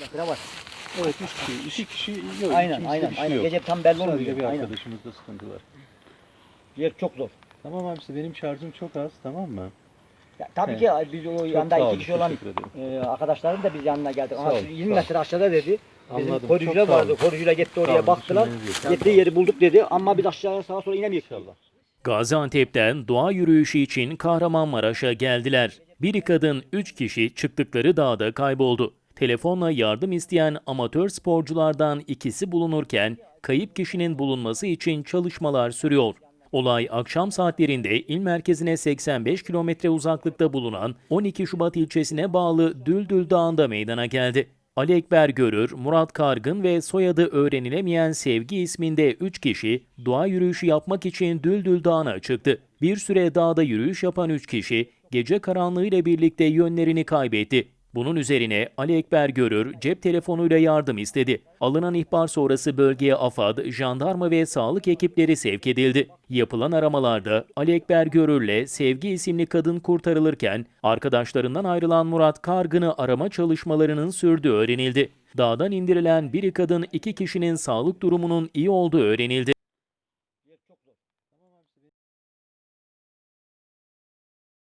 metre var. Evet üç kişi. İki kişi yok. Aynen aynen. bir şey aynen. yok. Gece tam belli Sadece olmuyor. bir Aynen. arkadaşımızda sıkıntı var. Yer çok zor. Tamam abisi benim şarjım çok az tamam mı? Ya, tabii Evet. ki biz o Çok yanda sağ iki kişi olan teşekkür ederim. e, arkadaşlarım da biz yanına geldik. Ama Sağ ol, 20 sağ ol. metre aşağıda dedi. Bizim Anladım, koruyucular çok sağ vardı. olun. Koruyucular gitti Sağ oraya olun, baktılar. düşünmeniz. Gittiği yeri bulduk dedi ama biz aşağıya sağa sola inemiyoruz. İnşallah. Gaziantep'ten doğa yürüyüşü için Kahramanmaraş'a geldiler. Bir kadın, üç kişi çıktıkları dağda kayboldu. Telefonla yardım isteyen amatör sporculardan ikisi bulunurken kayıp kişinin bulunması için çalışmalar sürüyor. Olay akşam saatlerinde il merkezine 85 kilometre uzaklıkta bulunan 12 Şubat ilçesine bağlı Düldül Dağı'nda meydana geldi. Ali Ekber Görür, Murat Kargın ve soyadı öğrenilemeyen Sevgi isminde 3 kişi doğa yürüyüşü yapmak için Düldül Dağı'na çıktı. Bir süre dağda yürüyüş yapan 3 kişi gece karanlığıyla birlikte yönlerini kaybetti. Bunun üzerine Ali Ekber Görür cep telefonuyla yardım istedi. Alınan ihbar sonrası bölgeye AFAD, jandarma ve sağlık ekipleri sevk edildi. Yapılan aramalarda Ali Ekber Görür'le Sevgi isimli kadın kurtarılırken arkadaşlarından ayrılan Murat Kargın'ı arama çalışmalarının sürdüğü öğrenildi. Dağdan indirilen biri kadın iki kişinin sağlık durumunun iyi olduğu öğrenildi.